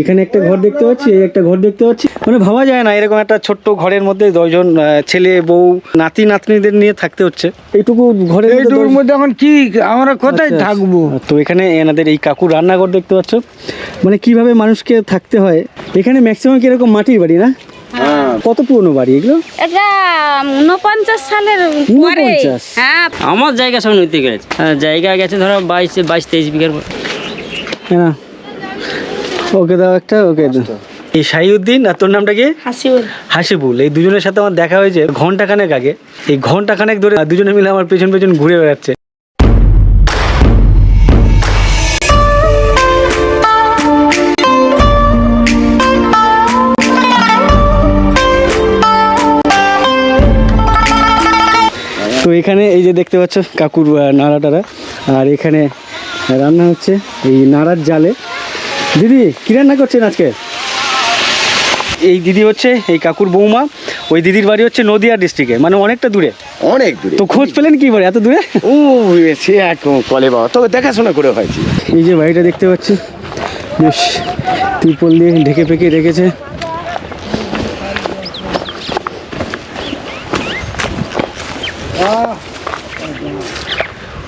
এখানে একটা ঘর দেখতে পাচ্ছি এই একটা ঘর দেখতে পাচ্ছি। মানে ভাবা যায় না এরকম একটা ছোট্ট ঘরের মধ্যে দশজন আহ, ছেলে বউ নাতি নাতনিদের নিয়ে থাকতে হচ্ছে। এইটুকু ঘরের এইটুকুর মধ্যে এখন কি আমরা কোথায় আচ্ছা, থাকব? আচ্ছা। তো এখানে এনাদের এই কাকুর রান্নাঘর দেখতে পাচ্ছ। মানে কীভাবে মানুষকে থাকতে হয়? এখানে ম্যাক্সিমাম কীরকম মাটির বাড়ি না? কত পুরনো বাড়ি এগুলো? এটা উনপঞ্চাশ সালের পরে। হ্যাঁ। আমার জায়গা সব নদীতে গেছে হ্যাঁ, জায়গা গেছে ধরো বাইশ বাইশ তেইশ বিঘার হ্যাঁ ওকে দাও একটা ওকে দাও। এই শাহিউদ্দিন আর তোর নামটা কি? হাসিবুল হাসিবুল। এই দুজনের সাথে আমার দেখা হয়েছে ঘণ্টা খানেক আগে। এই ঘণ্টা খানেক ধরে দুজনে মিলে আমার পেছন পেছন ঘুরে বেড়াচ্ছে। তো এখানে এই যে দেখতে পাচ্ছ কাকুর নাড়া টাড়া আর এখানে রান্না হচ্ছে এই নাড়ার জালে। দিদি কি রান্না করছেন আজকে? এই দিদি হচ্ছে এই কাকুর বৌমা ওই দিদির বাড়ি হচ্ছে নদিয়া ডিস্ট্রিক্টে মানে অনেকটা দূরে। অনেক দূরে। তো খোঁজ পেলেন কি করে এত দূরে? ও সে এক কলে বাবা তোকে দেখাশোনা করে হয়েছে। এই যে বাড়িটা দেখতে পাচ্ছি বেশ ত্রিপল দিয়ে ঢেকে পেকে রেখেছে।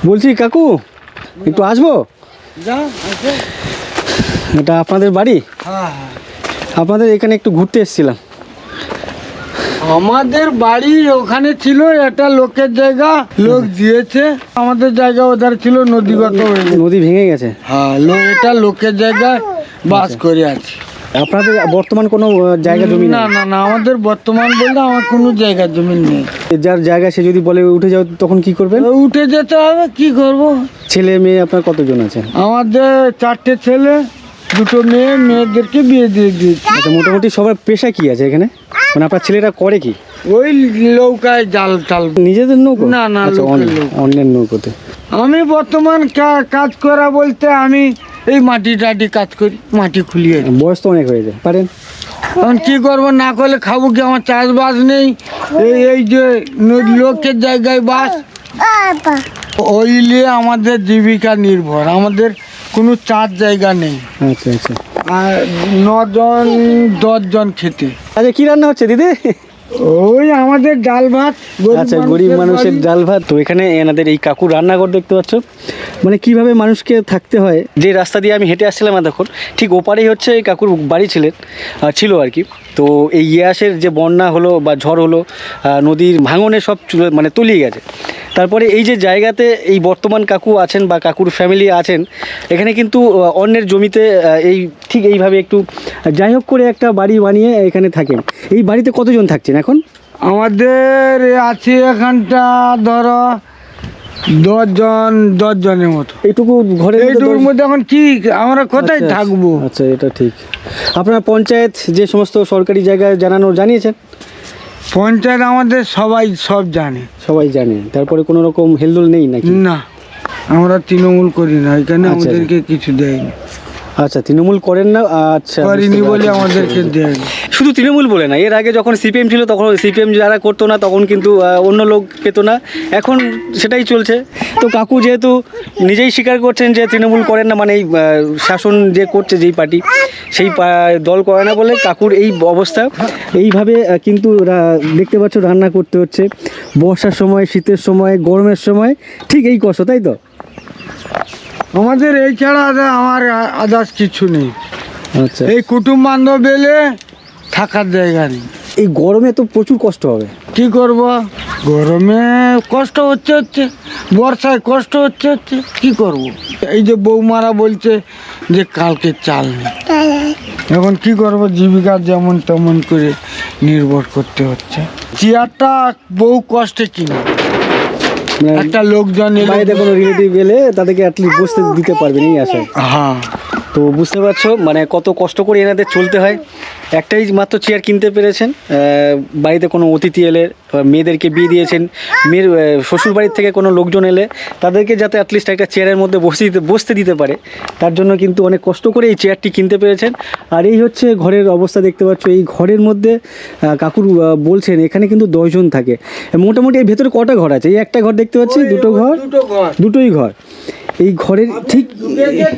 বলছি কাকু একটু আসব? এটা আপনাদের বাড়ি? হ্যাঁ, হ্যাঁ। আপনাদের এখানে একটু ঘুরতে এসেছিলাম। আমাদের বাড়ি ওখানে ছিল এটা লোকের জায়গা লোক দিয়েছে। আমাদের জায়গা ওধার ছিল নদীগত। নদী ভেঙে গেছে? হ্যাঁ এটা লোকের জায়গায় বাস করে আছে। আপনাদের বর্তমান কোনো জায়গা জমি না না না আমাদের বর্তমান বলতে আমার কোনো জায়গা জমি নেই। যার জায়গা সে যদি বলে উঠে যাও তখন কি করবেন? তো উঠে যেতে হবে কি করব? ছেলে মেয়ে আপনার কতজন আছে? আমাদের চারটে ছেলে দুটো মেয়ে মেয়েদেরকে বিয়ে দিয়ে দিয়েছি। আচ্ছা মোটামুটি সবার পেশা কি আছে এখানে? মানে আপনার ছেলেরা করে কি? ওই নৌকায় জাল টাল। নিজেদের নৌকো? না, না, আচ্ছা। অন্যের নৌকোতে। আমি বর্তমান কাজ করা বলতে আমি এই মাটি টাটি কাজ করি মাটি খুলিয়ে। বয়স তো অনেক হয়ে যায় পারেন? এখন কি করব না করলে খাব কি? আমার চাষবাস নেই। এই এই যে লোকের জায়গায় বাস। ওই নিয়ে আমাদের জীবিকা নির্ভর। আমাদের কোনো চার জায়গা নেই। আচ্ছা আচ্ছা। আর নজন দশজন খেতে। আচ্ছা কি রান্না হচ্ছে দিদি? ওই আমাদের ডাল ভাত গরিব আচ্ছা গরিব মানুষের ডাল ভাত। তো এখানে এনাদের এই কাকুর রান্নাঘর দেখতে পাচ্ছ। মানে কীভাবে মানুষকে থাকতে হয় যে রাস্তা দিয়ে আমি হেঁটে আসছিলাম এতক্ষণ ঠিক ওপারেই হচ্ছে এই কাকুর বাড়ি ছিলেন ছিল আর কি। তো এই ইয়াসের যে বন্যা হলো বা ঝড় হলো নদীর ভাঙনে সব মানে তলিয়ে গেছে। তারপরে এই যে জায়গাতে এই বর্তমান কাকু আছেন বা কাকুর ফ্যামিলি আছেন এখানে কিন্তু অন্যের জমিতে এই ঠিক এইভাবে একটু যাই হোক করে একটা বাড়ি বানিয়ে এখানে থাকেন। এই বাড়িতে কতজন থাকছেন এখন? আমাদের আছে এখানটা ধরো দশজন দশজনের মতো। এইটুকু ঘরে এইটুকুর মধ্যে এখন কি আমরা কোথায় আচ্ছা, থাকব? আচ্ছা এটা ঠিক। আপনারা পঞ্চায়েত যে সমস্ত সরকারি জায়গায় জানানো জানিয়েছেন? পঞ্চায়েত আমাদের সবাই সব জানে। সবাই জানে। তারপরে কোনো রকম হেলদোল নেই নাকি? না আমরা তৃণমূল করি না এখানে আচ্ছা, আমাদেরকে কিছু দেয়নি। আচ্ছা তৃণমূল করেন না? আচ্ছা করিনি বলে। আমাদেরকে দেয়নি শুধু তৃণমূল বলে না এর আগে যখন সিপিএম ছিল তখন সিপিএম যারা করতো না তখন কিন্তু অন্য লোক পেতো না। এখন সেটাই চলছে। তো কাকু যেহেতু নিজেই স্বীকার করছেন যে তৃণমূল করেন না মানে এই শাসন যে করছে যেই পার্টি সেই দল করে না বলে কাকুর এই অবস্থা। এইভাবে কিন্তু দেখতে পাচ্ছ রান্না করতে হচ্ছে। বর্ষার সময় শীতের সময় গরমের সময় ঠিক এই কষ্ট তাই তো? আমাদের এই ছাড়া আমার আদার্স কিছু নেই। আচ্ছা। এই কুটুম বান্ধব এলে থাকার জায়গা নেই। এই গরমে তো প্রচুর কষ্ট হবে। কি করব? গরমে কষ্ট হচ্ছে হচ্ছে বর্ষায় কষ্ট হচ্ছে হচ্ছে কি করব? এই যে বৌমারা বলছে যে কালকে চাল নেই। এখন কি করব? জীবিকা যেমন তেমন করে নির্ভর করতে হচ্ছে। চেয়ারটা বহু কষ্টে কিনে। একটা লোকজন বাইরে বাড়িতে কোনো রিলেটিভ এলে তাদেরকে অ্যাটলিস্ট বসতে দিতে পারবেন এই আশায়। হ্যাঁ। তো বুঝতে পারছ মানে কত কষ্ট করে এনাদের চলতে হয়। একটাই মাত্র চেয়ার কিনতে পেরেছেন বাড়িতে কোনো অতিথি এলে মেয়েদেরকে বিয়ে দিয়েছেন মেয়ের শ্বশুর বাড়ির থেকে কোনো লোকজন এলে তাদেরকে যাতে অ্যাটলিস্ট একটা চেয়ারের মধ্যে বসে দিতে বসতে দিতে পারে। তার জন্য কিন্তু অনেক কষ্ট করে এই চেয়ারটি কিনতে পেরেছেন। আর এই হচ্ছে ঘরের অবস্থা দেখতে পাচ্ছ এই ঘরের মধ্যে কাকুর বলছেন এখানে কিন্তু দশজন থাকে। মোটামুটি এই ভেতরে কটা ঘর আছে? এই একটা ঘর দেখতে পাচ্ছি দুটো ঘর দুটো ঘর। দুটোই ঘর। এই ঘরের ঠিক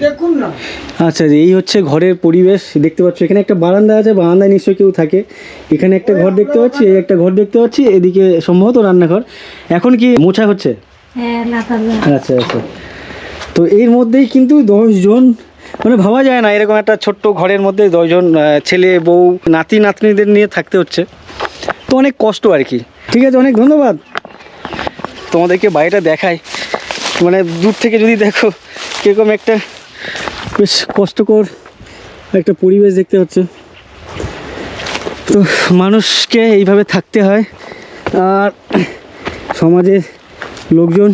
দেখুন না আচ্ছা এই হচ্ছে ঘরের পরিবেশ। দেখতে পাচ্ছ এখানে একটা বারান্দা আছে বারান্দায় নিশ্চয়ই কেউ থাকে। এখানে একটা ঘর দেখতে পাচ্ছি এই একটা ঘর দেখতে পাচ্ছি এদিকে সম্ভবত রান্নাঘর। এখন কি মোছা হচ্ছে? আচ্ছা আচ্ছা। তো এর মধ্যেই কিন্তু দশজন মানে ভাবা যায় না এরকম একটা ছোট্ট ঘরের মধ্যে দশজন ছেলে বউ নাতি নাতনিদের নিয়ে থাকতে হচ্ছে। তো অনেক কষ্ট আর কি। ঠিক আছে অনেক ধন্যবাদ। তোমাদেরকে বাড়িটা দেখাই। মানে দূর থেকে যদি দেখো, কীরকম একটা বেশ কষ্টকর একটা পরিবেশ দেখতে হচ্ছে তো মানুষকে এইভাবে থাকতে হয়। আর সমাজের লোকজন,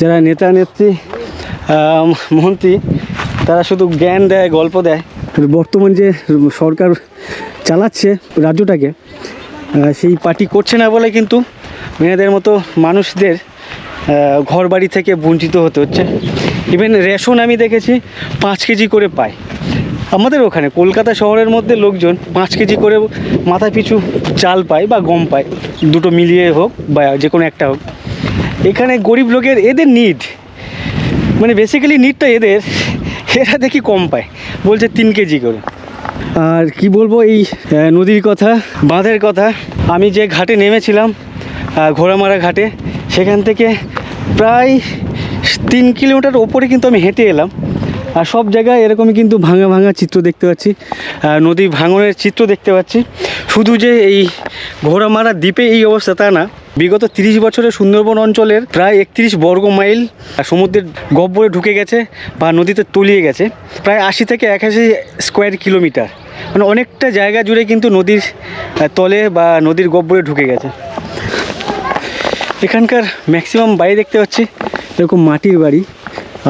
যারা নেতা, নেত্রী মন্ত্রী, তারা শুধু জ্ঞান দেয়, গল্প দেয়। বর্তমান যে সরকার চালাচ্ছে রাজ্যটাকে সেই পার্টি করছে না বলে কিন্তু মেয়েদের মতো মানুষদের আহ, ঘর বাড়ি থেকে বঞ্চিত হতে হচ্ছে। ইভেন রেশন আমি দেখেছি পাঁচ কেজি করে পায়। আমাদের ওখানে কলকাতা শহরের মধ্যে লোকজন পাঁচ কেজি করে মাথা পিছু চাল পায় বা গম পায়। দুটো মিলিয়ে হোক বা যে কোনো একটা হোক। এখানে গরিব লোকের এদের নিড মানে বেসিক্যালি নিডটা এদের। এরা দেখি কম পায়। বলছে তিন কেজি করে। আর কি বলব এই নদীর কথা বাঁধের কথা। আমি যে ঘাটে নেমেছিলাম ঘোড়ামারা ঘাটে সেখান থেকে প্রায় তিন কিলোমিটার ওপরে কিন্তু আমি হেঁটে এলাম। আর সব জায়গায় এরকমই কিন্তু ভাঙা ভাঙা চিত্র দেখতে পাচ্ছি নদী ভাঙনের চিত্র দেখতে পাচ্ছি। শুধু যে এই ঘোড়ামারা দ্বীপে এই অবস্থা তা না, বিগত তিরিশ বছরে সুন্দরবন অঞ্চলের প্রায় একত্রিশ বর্গ মাইল সমুদ্রের গব্বরে ঢুকে গেছে বা নদীতে তলিয়ে গেছে, প্রায় আশি থেকে একাশি স্কোয়ার কিলোমিটার। মানে অনেকটা জায়গা জুড়ে কিন্তু নদীর তলে বা নদীর গব্বরে ঢুকে গেছে। এখানকার ম্যাক্সিমাম বাড়ি দেখতে পাচ্ছি এরকম মাটির বাড়ি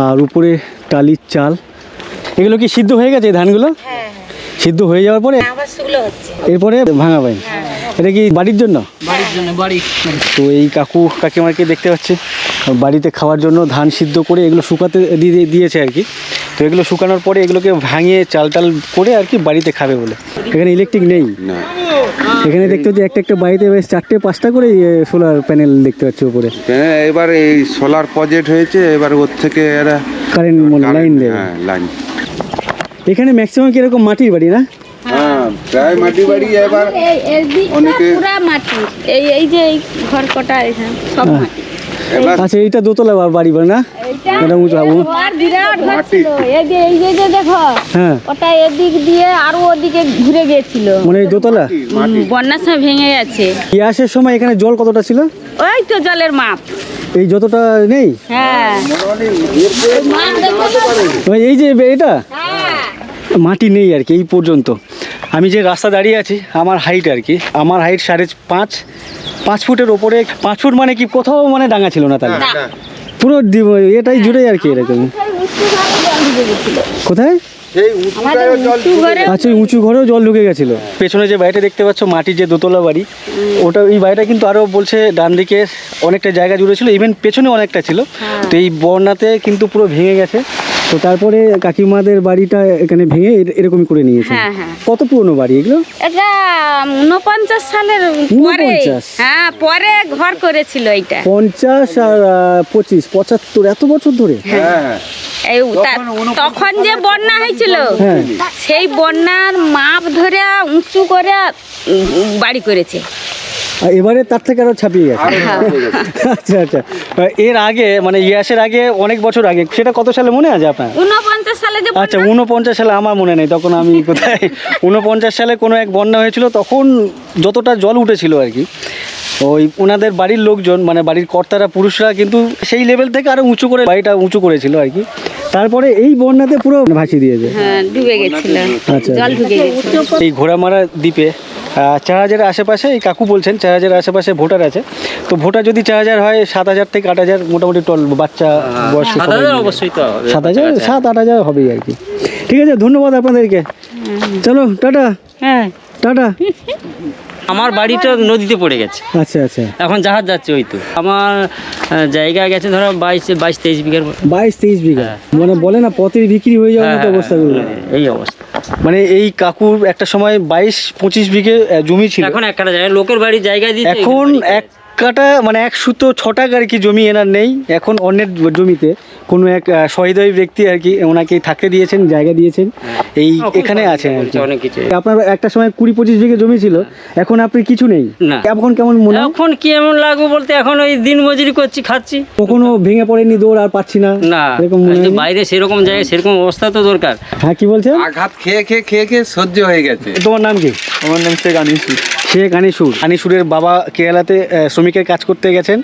আর উপরে টালির চাল। এগুলো কি সিদ্ধ হয়ে গেছে ধানগুলো? সিদ্ধ হয়ে যাওয়ার পরে এরপরে ভাঙা পাই এটা কি বাড়ির জন্য? বাড়ির জন্য বাড়ি তো এই কাকু কাকিমাকে দেখতে পাচ্ছি বাড়িতে খাওয়ার জন্য ধান সিদ্ধ করে এগুলো শুকাতে দিয়ে দিয়ে- দিয়েছে আর কি। তো এগুলো শুকানোর পরে এগুলোকে ভাঙিয়ে চাল টাল করে আর কি বাড়িতে খাবে বলে। এখানে ইলেকট্রিক নেই। এখানে দেখতে হচ্ছে একটা একটা বাড়িতে বেশ চারটে পাঁচটা করে সোলার প্যানেল দেখতে পাচ্ছি উপরে। হ্যাঁ এবার এই সোলার প্রজেক্ট হয়েছে এবার ওর থেকে এরা কারেন্ট লাইন দেবে। হ্যাঁ লাইন এখানে ম্যাক্সিমাম কীরকম মাটির বাড়ি না? হ্যাঁ প্রায় মাটি বাড়ি এবার এই অনেকে- পুরা মাটি। এই এই যে এই ঘর কটা এখানে সব মাটি। আচ্ছা এইটা দোতলা বাড়ি বাড়ি না? এটা উঁচু এই যে এই যে যে দেখো হ্যাঁ। ওটা এদিক দিয়ে আরও ওদিকে ঘুরে গেছিল। মানে এই দোতলা? বন্যার সময় ভেঙে গেছে। ইয়াসের সময় এখানে জল কতটা ছিল? ওই তো জলের মাপ। এই যতটা নেই? হ্যাঁ? মানে এই যে এটা? হ্যাঁ। মাটি নেই আর কি এই পর্যন্ত। আমি যে রাস্তা দাঁড়িয়ে আছি আমার হাইট আর কি। আমার হাইট সাড়ে পাঁচ পাঁচ ফুটের ওপরে পাঁচ ফুট মানে কি কোথাও মানে ডাঙা ছিল না তাহলে। পুরো এটাই জুড়ে আর কি এরকম। উঁচু ঘরে জল ঢুকে গেছিল কোথায় আচ্ছা উঁচু ঘরেও জল ঢুকে গেছিল। পেছনে যে বাড়িটা দেখতে পাচ্ছ মাটির যে দোতলা বাড়ি ওটা এই বাড়িটা কিন্তু আরও বলছে ডান দিকে অনেকটা জায়গা জুড়ে ছিল ইভেন পেছনে অনেকটা ছিল। তো এই বন্যাতে কিন্তু পুরো ভেঙে গেছে। তো তারপরে কাকিমাদের বাড়িটা এখানে ভেঙে এরকমই করে নিয়েছে হ্যাঁ, হ্যাঁ। কত পুরনো বাড়ি এগুলো? এটা উনপঞ্চাশ সালের পরে। হ্যাঁ পরে ঘর করেছিল এইটা। পঞ্চাশ আর আহ, পঁচিশ পঁচাত্তর এত বছর ধরে? হ্যাঁ। এই তা- তখন যে বন্যা হয়েছিল হ্যাঁ। সেই বন্যার মাপ ধরে উঁচু করে বাড়ি করেছে। এবারে তার থেকে আরও ছাপিয়ে গেছে। আচ্ছা আচ্ছা। এর আগে মানে ইয়াসের আগে অনেক বছর আগে সেটা কত সালে মনে আছে আপনার? সালে আচ্ছা উনপঞ্চাশ সালে আমার মনে নেই তখন আমি কোথায়? উনপঞ্চাশ সালে কোনো এক বন্যা হয়েছিল তখন যতটা জল উঠেছিল আর কি ওই ওনাদের বাড়ির লোকজন মানে বাড়ির কর্তারা পুরুষরা কিন্তু সেই লেভেল থেকে আরও উঁচু করে বাড়িটা উঁচু করেছিল আর কি। তারপরে এই বন্যাতে পুরো ভাসিয়ে দিয়েছে। হ্যাঁ ডুবে গেছিল। আচ্ছা। এই ঘোড়ামারা দ্বীপে চার হাজারের আশেপাশে এই কাকু বলছেন চার হাজারের আশেপাশে ভোটার আছে। তো ভোটার যদি চার হাজার হয় সাত হাজার থেকে আট হাজার মোটামুটি টল বাচ্চা বয়স সাত হাজার অবশ্যই তো সাত হাজার সাত আট হাজার হবেই আর কি। ঠিক আছে ধন্যবাদ আপনাদেরকে। চলো টাটা। হ্যাঁ। টাটা। আমার বাড়িটা নদীতে পড়ে গেছে। আচ্ছা আচ্ছা। এখন জাহাজ যাচ্ছে ওই তো। আমার জায়গা গেছে ধরো বাইশ বাইশ তেইশ বিঘার বাইশ তেইশ বিঘা। মানে বলে না পথের বিক্রি হয়ে যাওয়ার হ্যাঁ, মতো হ্যাঁ, অবস্থা। হ্যাঁ, এই অবস্থা। মানে এই কাকুর একটা সময় বাইশ পঁচিশ বিঘে জমি ছিল। এখন এক কাটা জায়গায় লোকের বাড়ির জায়গায় দিয়ে এখন এক কাটা মানে এক সুতো ছটা আর কি জমি এনার নেই এখন অন্যের জমিতে। কোনো এক সহৃদয় ব্যক্তি আর কি ওনাকে থাকতে দিয়েছেন জায়গা দিয়েছেন। এই এখানে আছেন আর কি। অনেক কিছু। আপনার একটা সময় কুড়ি পঁচিশ বিঘে জমি ছিল এখন আপনি কিছু নেই। না। এখন কেমন মনে এখন কি এমন লাগবে বলতে এখন ওই দিন মজুরি করছি খাচ্ছি। কখনো ভেঙে পড়েনি দৌড় আর পাচ্ছি না? না এরকম? বাইরে সেরকম জায়গায় সেরকম অবস্থা তো দরকার। হ্যাঁ কি বলছেন? আঘাত খেয়ে খেয়ে খেয়ে খেয়ে সহ্য হয়ে গেছে। তোমার নাম কি? আমার নাম শেখ আনিসুর। শেখ আনিসুর। আনিসুরের বাবা কেরালাতে শ্রমিকের কাজ করতে গেছেন।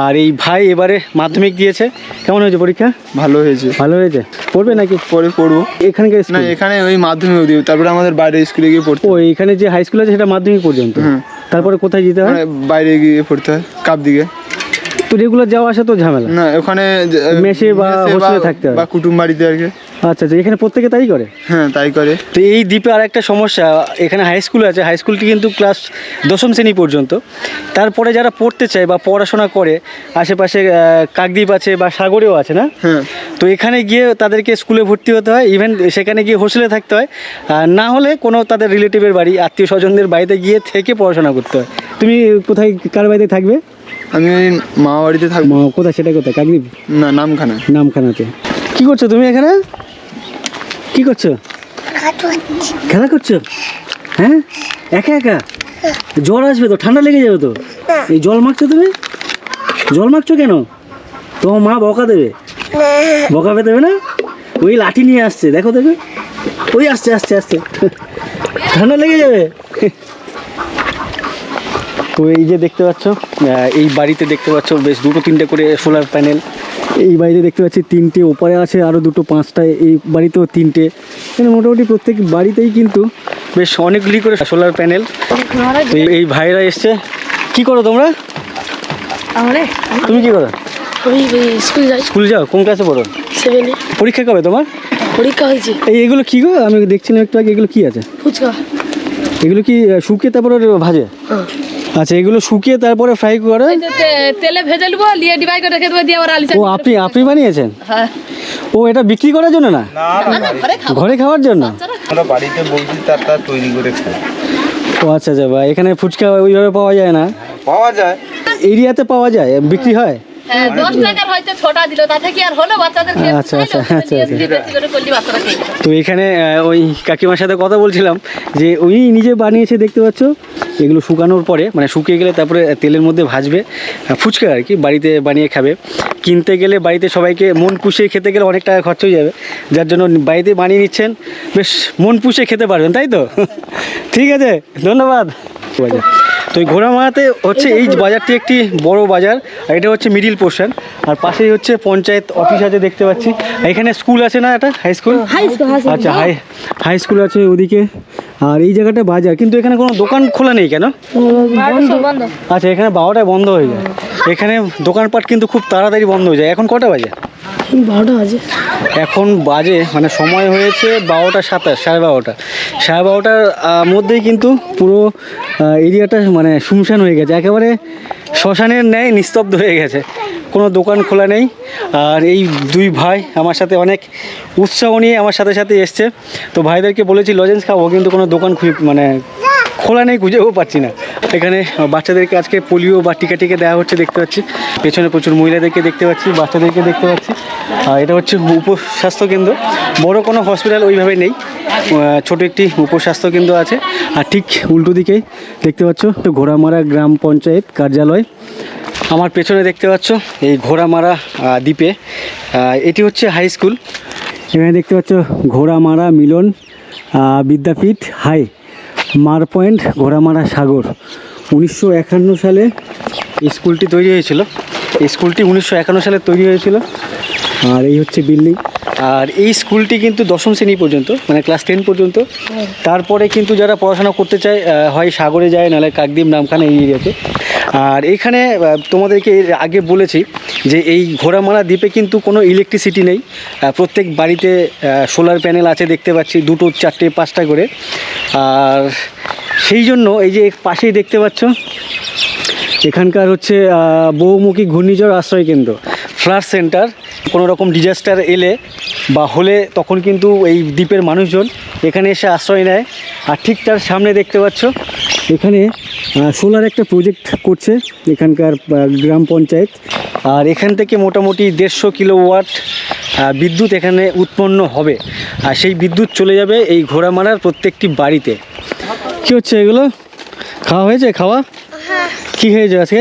আর এই ভাই এবারে মাধ্যমিক দিয়েছে। কেমন হয়েছে পরীক্ষা? ভালো হয়েছে। ভালো হয়েছে? পড়বে নাকি? পরে পড়ব। এখানকার না এখানে ওই মাধ্যমিক দিব তারপরে আমাদের বাইরে স্কুলে গিয়ে পড়তে ও এখানে যে হাই স্কুল আছে সেটা মাধ্যমিক পর্যন্ত? তারপরে কোথায় যেতে হয়? মানে বাইরে গিয়ে পড়তে হয় কাপ দিকে? তো রেগুলার যাওয়া আসা তো ঝামেলা। না ওখানে মেসে বা হোস্টেলে থাকতে হয়। বা কুটুম বাড়িতে আর কি। আচ্ছা আচ্ছা এখানে প্রত্যেকে তাই করে? হ্যাঁ তাই করে। তো এই দ্বীপে আর একটা সমস্যা এখানে হাই স্কুল আছে হাই স্কুলটি কিন্তু ক্লাস দশম শ্রেণি পর্যন্ত। তারপরে যারা পড়তে চায় বা পড়াশোনা করে আশেপাশে কাকদ্বীপ আছে বা সাগরেও আছে না? হ্যাঁ। তো এখানে গিয়ে তাদেরকে স্কুলে ভর্তি হতে হয় ইভেন সেখানে গিয়ে হোস্টেলে থাকতে হয়। না হলে কোনো তাদের রিলেটিভের বাড়ি আত্মীয় স্বজনদের বাড়িতে গিয়ে থেকে পড়াশোনা করতে হয়। তুমি কোথায় কার বাড়িতে থাকবে? আমি ওই মা বাড়িতে থাকব কোথায় সেটা কোথায়? কাকদ্বীপ? না নামখানা। নামখানাতে। কি করছ তুমি এখানে? কি করছ? খেলা করছ। হ্যাঁ? একা একা? জ্বর আসবে তো? ঠান্ডা লেগে যাবে তো? এই জল মাখছো তুমি? জল মাখছো কেন? তোমার মা বকা দেবে? বকাবে দেবে না? ওই লাঠি নিয়ে আসছে দেখো দেবে ওই আসছে আসছে আসছে। ঠান্ডা লেগে যাবে? তো এই যে দেখতে পাচ্ছ এই বাড়িতে দেখতে পাচ্ছ বেশ দুটো তিনটে করে সোলার প্যানেল এই বাড়িতে দেখতে পাচ্ছি তিনটে ওপারে আছে আরও দুটো পাঁচটা এই বাড়িতেও তিনটে। মানে মোটামুটি প্রত্যেক বাড়িতেই কিন্তু বেশ অনেকগুলি করে সোলার প্যানেল তো এই- ভাইরা এসছে। কি করো তোমরা? তুমি কি করো? স্কুল যাই। স্কুল যাও কোন ক্লাসে পড়ো? সেভেনে। পরীক্ষা কবে তোমার? পরীক্ষা হয়েছে। এই এগুলো কি গো? আমি দেখছিলাম একটু আগে এগুলো কি আছে? ফুচকা। এগুলো কি শুকিয়ে তারপরে ভাজে? হ্যাঁ। আচ্ছা এগুলো শুকিয়ে তারপরে ফ্রাই করে? তেলে ভেজে নেব দিয়ে ডিবাই করে রেখে দেবো দিয়ে আবার আলু ও আপনি আপনি বানিয়েছেন? হ্যাঁ। ও এটা বিক্রি করার জন্য না? ঘরে খাওয়ার জন্য? আমরা বাড়িতে বলছি তার তার তৈরি করে খাই ও আচ্ছা আচ্ছা ভাই এখানে ফুচকা ওইভাবে পাওয়া যায় না? পাওয়া যায়। এরিয়াতে পাওয়া যায় বিক্রি হয়? হ্যাঁ আচ্ছা, আচ্ছা, আচ্ছা। তো এখানে ওই কাকিমার সাথে কথা বলছিলাম যে উনি নিজে বানিয়েছে দেখতে পাচ্ছ? এগুলো শুকানোর পরে মানে শুকিয়ে গেলে তারপরে তেলের মধ্যে ভাজবে। ফুচকা আর কি বাড়িতে বানিয়ে খাবে। কিনতে গেলে বাড়িতে সবাইকে মন পুষিয়ে খেতে গেলে অনেক টাকা খরচ হয়ে যাবে। যার জন্য বাড়িতে বানিয়ে নিচ্ছেন বেশ মন পুষিয়ে খেতে পারবেন তাই তো? ঠিক আছে ধন্যবাদ। তো এই ঘোড়ামারাতে হচ্ছে এই বাজারটি একটি বড় বাজার আর এটা হচ্ছে মিডিল পোর্শন আর পাশেই হচ্ছে পঞ্চায়েত অফিস আছে দেখতে পাচ্ছি। এখানে স্কুল আছে না এটা? হাই স্কুল আচ্ছা হাই হাই স্কুল আছে ওদিকে। আর এই জায়গাটা বাজার কিন্তু এখানে কোনো দোকান খোলা নেই কেন? আচ্ছা এখানে বারোটায় বন্ধ হয়ে যায়। এখানে দোকানপাট কিন্তু খুব তাড়াতাড়ি বন্ধ হয়ে যায়। এখন কটা বাজে? বারোটা বাজে। এখন বাজে মানে সময় হয়েছে বারোটা সাতাশ, সাড়ে বারোটা। সাড়ে বারোটার মধ্যেই কিন্তু পুরো এরিয়াটা মানে শুমশান হয়ে গেছে। একেবারে শ্মশানের ন্যায় নিস্তব্ধ হয়ে গেছে। কোনো দোকান খোলা নেই। আর এই দুই ভাই আমার সাথে অনেক উৎসাহ নিয়ে আমার সাথে সাথে এসছে। তো ভাইদেরকে বলেছি লজেন্স খাব। কিন্তু কোনো দোকান খুঁজে মানে খোলা নেই, খুঁজেও পাচ্ছি না। এখানে বাচ্চাদেরকে আজকে পোলিও বা টিকা টিকা দেওয়া হচ্ছে দেখতে পাচ্ছি। পেছনে প্রচুর মহিলাদেরকে দেখতে পাচ্ছি, বাচ্চাদেরকে দেখতে পাচ্ছি। আর এটা হচ্ছে উপস্বাস্থ্য কেন্দ্র। বড় কোনো হসপিটাল ওইভাবে নেই। ছোট একটি উপস্বাস্থ্য কেন্দ্র আছে। আর ঠিক উল্টো দিকেই দেখতে পাচ্ছ তো ঘোড়ামারা গ্রাম পঞ্চায়েত কার্যালয়। আমার পেছনে দেখতে পাচ্ছ এই ঘোড়ামারা দ্বীপে। এটি হচ্ছে হাই স্কুল এখানে দেখতে পাচ্ছ ঘোড়ামারা মিলন বিদ্যাপীঠ হাই মার পয়েন্ট ঘোড়ামারা সাগর। উনিশশো একান্ন সালে স্কুলটি তৈরি হয়েছিল। স্কুলটি উনিশশো একান্ন সালে তৈরি হয়েছিল। আর এই হচ্ছে বিল্ডিং। আর এই স্কুলটি কিন্তু দশম শ্রেণি পর্যন্ত মানে ক্লাস টেন পর্যন্ত। তারপরে কিন্তু যারা পড়াশোনা করতে চায় হয় সাগরে যায়, নাহলে কাকদ্বীপ, নামখানা এই এরিয়াতে। আর এখানে তোমাদেরকে এর আগে বলেছি যে এই ঘোড়ামারা দ্বীপে কিন্তু কোনো ইলেকট্রিসিটি নেই। প্রত্যেক বাড়িতে সোলার প্যানেল আছে দেখতে পাচ্ছি, দুটো, চারটে, পাঁচটা করে। আর সেই জন্য এই যে পাশেই দেখতে পাচ্ছ, এখানকার হচ্ছে বহুমুখী ঘূর্ণিঝড় আশ্রয় কেন্দ্র। ফ্লাড সেন্টার কোনো রকম ডিজাস্টার এলে বা হলে তখন কিন্তু এই দ্বীপের মানুষজন এখানে এসে আশ্রয় নেয়। আর ঠিক তার সামনে দেখতে পাচ্ছ এখানে সোলার একটা প্রজেক্ট করছে এখানকার গ্রাম পঞ্চায়েত। আর এখান থেকে মোটামুটি দেড়শো কিলো ওয়াট বিদ্যুৎ এখানে উৎপন্ন হবে। আর সেই বিদ্যুৎ চলে যাবে এই ঘোড়ামারার প্রত্যেকটি বাড়িতে। কি হচ্ছে এগুলো? খাওয়া হয়েছে? খাওয়া? কি খেয়েছো আজকে?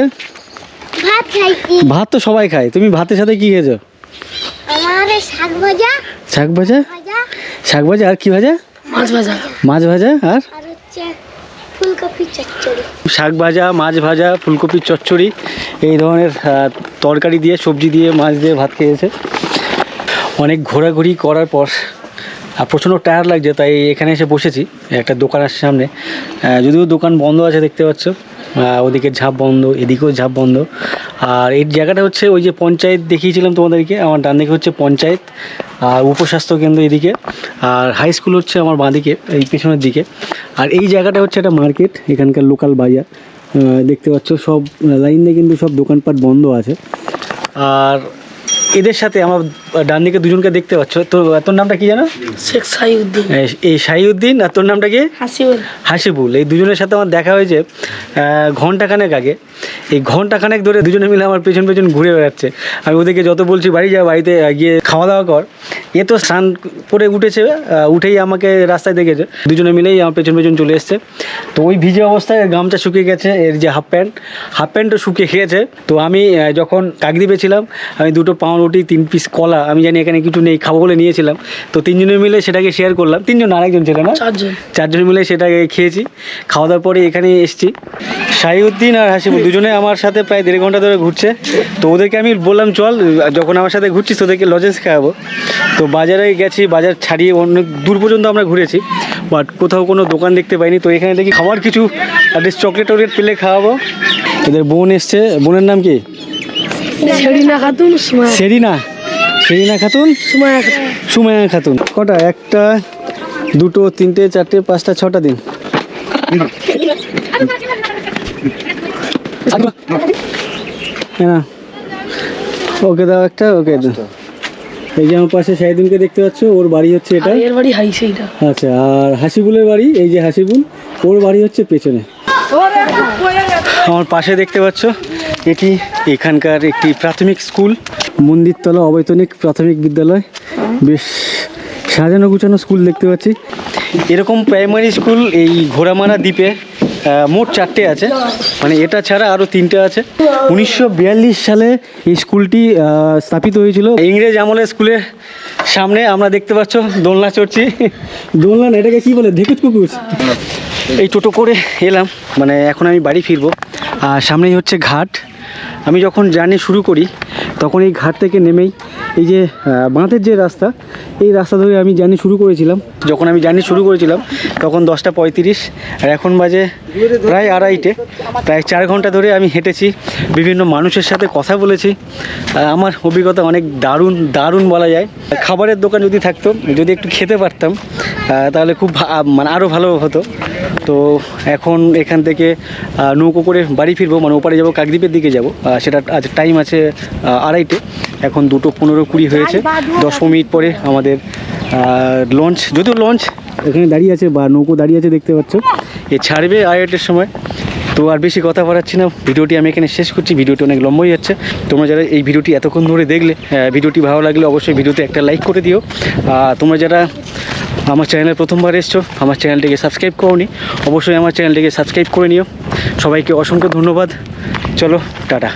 ভাত তো সবাই খায়। তুমি ভাতের সাথে কি খেয়েছো? শাক ভাজা শাক ভাজা? ভাজা। শাক ভাজা আর কি ভাজা? মাছ ভাজা। মাছ ভাজা আর? চচ্চড়ি। শাক ভাজা মাছ ভাজা ফুলকপির চচ্চড়ি এই ধরনের তরকারি দিয়ে সবজি দিয়ে মাছ দিয়ে ভাত খেয়েছে। অনেক ঘোরাঘুরি করার পর আর প্রচণ্ড টায়ার লাগছে তাই এখানে এসে বসেছি একটা দোকানের সামনে। যদিও দোকান বন্ধ আছে দেখতে পাচ্ছ। ওদিকে ঝাঁপ বন্ধ, এদিকেও ঝাঁপ বন্ধ। আর এই জায়গাটা হচ্ছে ওই যে পঞ্চায়েত দেখিয়েছিলাম তোমাদেরকে, আমার ডান দিকে হচ্ছে পঞ্চায়েত, আর উপস্বাস্থ্য কেন্দ্র এদিকে, আর হাই স্কুল হচ্ছে আমার বাঁদিকে এই পেছনের দিকে। আর এই জায়গাটা হচ্ছে একটা মার্কেট এখানকার লোকাল বাজার। দেখতে পাচ্ছ সব, লাইন দিয়ে কিন্তু সব দোকানপাট বন্ধ আছে। আর এদের সাথে আমার ডান দিকে দুজনকে দেখতে পাচ্ছ। তো তোর নামটা কি জানো? শেখ সাইউদ্দিন। এই- শাহিউদ্দিন আর তোর নামটা কি? হাসিবুল। হাসিবুল। এই দুজনের সাথে আমার দেখা হয়েছে ঘন্টাখানেক আগে। এই ঘন্টাখানেক ধরে দুজনে মিলে আমার পেছন পেছন ঘুরে বেড়াচ্ছে। আমি ওদেরকে যত বলছি বাড়ি যা বাড়িতে গিয়ে খাওয়া দাওয়া কর। এ তো স্নান করে উঠেছে উঠেই আমাকে রাস্তায় দেখেছে। দুজনে মিলেই আমার পেছন পেছন চলে এসছে। তো ওই ভিজে অবস্থায় গামছা শুকিয়ে গেছে এর যে হাফ প্যান্ট হাফ প্যান্টও শুকিয়ে খেয়েছে তো আমি যখন কাকদ্বীপে ছিলাম আমি দুটো পাউরুটি তিন পিস কলা আমি জানি এখানে কিছু নেই খাব বলে নিয়েছিলাম। তো তিনজনে মিলে সেটাকে শেয়ার করলাম। তিনজন আরেকজন ছিল না। চারজন। মিলে সেটাকে খেয়েছি। খাওয়া দাওয়ার পরে এখানে এসেছি। শাহিউদ্দিন আর হাসিবুল দুজনে আমার সাথে প্রায় দেড় ঘণ্টা ধরে ঘুরছে। তো ওদেরকে আমি বললাম চল যখন আমার সাথে ঘুরছিস তোদেরকে লজেন্স খাওয়াবো। তো বাজারে গেছি বাজার ছাড়িয়ে অনেক দূর পর্যন্ত আমরা ঘুরেছি। বাট কোথাও কোনো দোকান দেখতে পাইনি। তো এখানে দেখি খাবার কিছু চকলেট টকলেট পেলে খাওয়াবো। এদের বোন এসছে। বোনের নাম কি? সেরিনা খাতুন সেরিনা সেরিনা? খাতুন? সুমায়া খাতুন। সুমায়া খাতুন। কটা? একটা দুটো তিনটে চারটে পাঁচটা ছটা দিন। হ্যাঁ ওকে দাও একটা ওকে দাও এই যে আমার পাশে শাহিদিনকে দেখতে পাচ্ছ ওর বাড়ি হচ্ছে এটা। এর বাড়ি হাই সেইটা আচ্ছা আর হাসিবুলের বাড়ি এই যে হাসিবুল ওর বাড়ি হচ্ছে পেছনে। আমার পাশে দেখতে পাচ্ছ এটি এখানকার একটি প্রাথমিক স্কুল, মন্দিরতলা অবৈতনিক প্রাথমিক বিদ্যালয়। বেশ সাজানো গুছানো স্কুল দেখতে পাচ্ছি। এরকম প্রাইমারি স্কুল এই ঘোড়ামারা দ্বীপে মোট চারটে আছে। মানে এটা ছাড়া আরও তিনটে আছে। উনিশশো বিয়াল্লিশ সালে এই স্কুলটি স্থাপিত হয়েছিল। ইংরেজ আমলের স্কুলের সামনে আমরা দেখতে পাচ্ছ দোলনা চড়ছি। দোলনা এটাকে কি বলে? ধেকুচ কুকুর। এই টোটো করে এলাম। মানে এখন আমি বাড়ি ফিরবো। আর সামনেই হচ্ছে ঘাট। আমি যখন জার্নি শুরু করি, তখন এই ঘাট থেকে নেমেই এই যে বাঁধের যে রাস্তা, এই রাস্তা ধরে আমি জার্নি শুরু করেছিলাম। যখন আমি জার্নি শুরু করেছিলাম, তখন দশটা পঁয়ত্রিশ, আর এখন বাজে প্রায় আড়াইটে, প্রায় চার ঘণ্টা ধরে আমি হেঁটেছি, বিভিন্ন মানুষের সাথে কথা বলেছি। আমার অভিজ্ঞতা অনেক দারুণ দারুণ বলা যায়। খাবারের দোকান যদি থাকতো, যদি একটু খেতে পারতাম তাহলে খুব মানে আরও ভালো হতো। তো এখন এখান থেকে নৌকো করে বাড়ি ফিরবো মানে ওপারে যাব, কাকদ্বীপের দিকে যাব। সেটা আজ টাইম আছে আড়াইটে। এখন দুটো পনেরো কুড়ি হয়েছে। দশ মিনিট পরে আমাদের লঞ্চ যদিও লঞ্চ এখানে দাঁড়িয়ে আছে বা নৌকো দাঁড়িয়ে আছে দেখতে পাচ্ছ। এ ছাড়বে আড়াইটের সময়। তো আর বেশি কথা বলাচ্ছি না। ভিডিওটি আমি এখানে শেষ করছি। ভিডিওটি অনেক লম্বই হচ্ছে। তোমরা যারা এই ভিডিওটি এতক্ষণ ধরে দেখলে ভিডিওটি ভালো লাগলে অবশ্যই ভিডিওতে একটা লাইক করে দিও। আর তোমরা যারা আমার চ্যানেলে প্রথমবার এসছো, আমার চ্যানেলটিকে সাবস্ক্রাইব করো করোনি, অবশ্যই আমার চ্যানেলটিকে সাবস্ক্রাইব করে নিও। সবাইকে অসংখ্য ধন্যবাদ। চলো, টাটা।